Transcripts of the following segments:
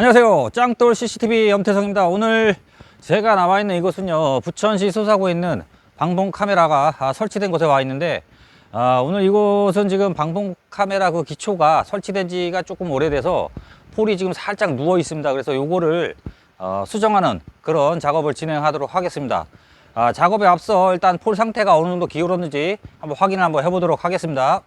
안녕하세요. 짱돌 CCTV 염태성입니다. 오늘 제가 나와 있는 이곳은요, 부천시 소사구에 있는 방봉 카메라가 아, 설치된 곳에 와 있는데, 아, 오늘 이곳은 지금 방봉 카메라 그 기초가 설치된 지가 조금 오래돼서 폴이 지금 살짝 누워 있습니다. 그래서 요거를 어, 수정하는 그런 작업을 진행하도록 하겠습니다. 아, 작업에 앞서 일단 폴 상태가 어느 정도 기울었는지 한번 확인을 한번 해보도록 하겠습니다.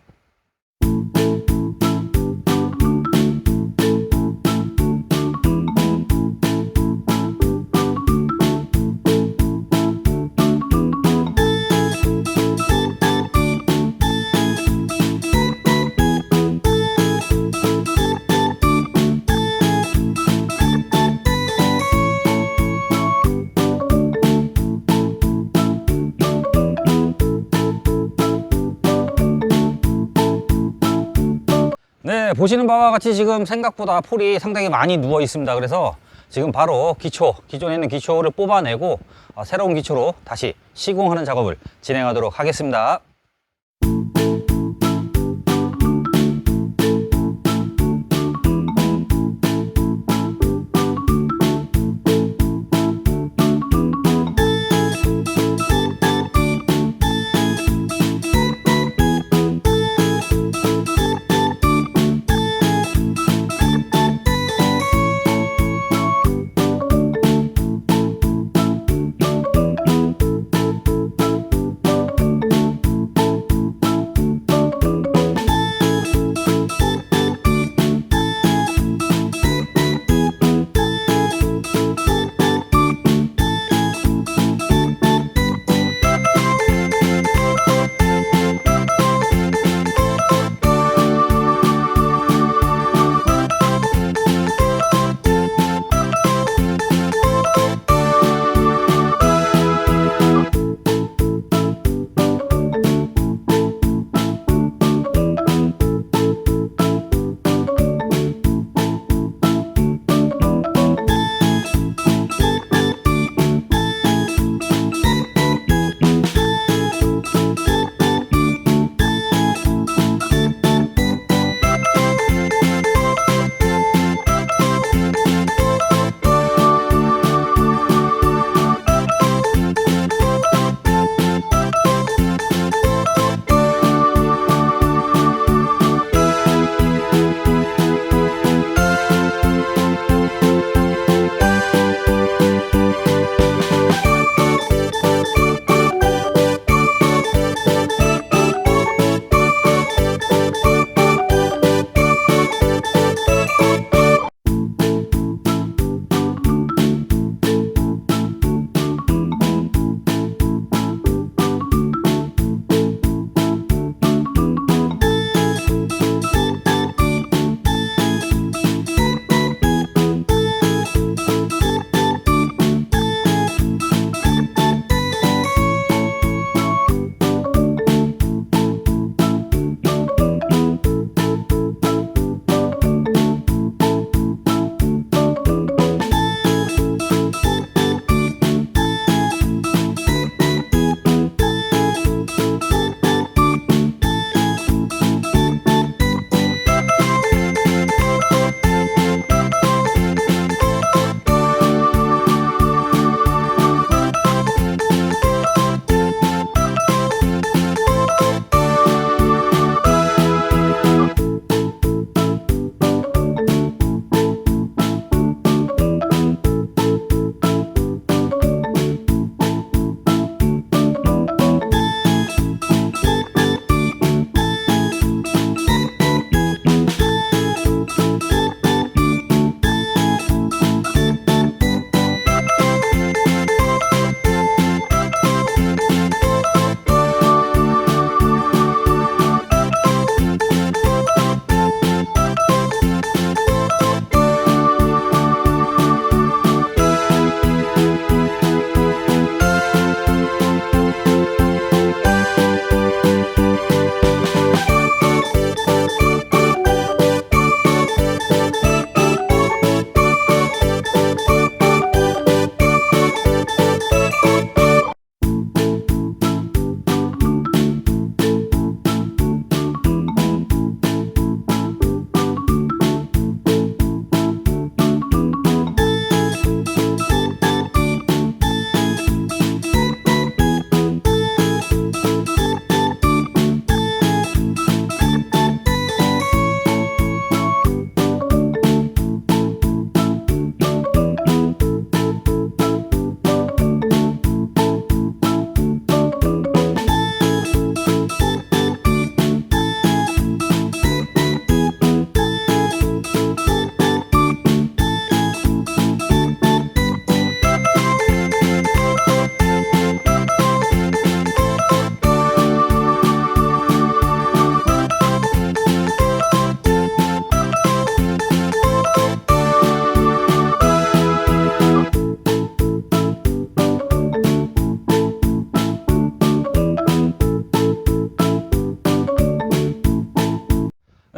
네, 보시는 바와 같이 지금 생각보다 폴이 상당히 많이 누워 있습니다. 그래서 지금 바로 기초, 기존에 있는 기초를 뽑아내고 어, 새로운 기초로 다시 시공하는 작업을 진행하도록 하겠습니다.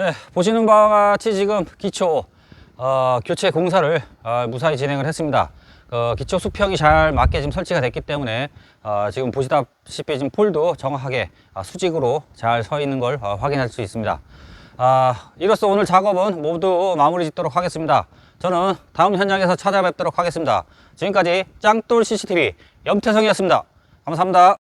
네, 보시는 바와 같이 지금 기초 어, 교체 공사를 어, 무사히 진행을 했습니다. 어, 기초 수평이 잘 맞게 지금 설치가 됐기 때문에 어, 지금 보시다시피 지금 폴도 정확하게 아, 수직으로 잘 서 있는 걸 어, 확인할 수 있습니다. 아, 이로써 오늘 작업은 모두 마무리 짓도록 하겠습니다. 저는 다음 현장에서 찾아뵙도록 하겠습니다. 지금까지 짱돌 CCTV 염태성이었습니다. 감사합니다.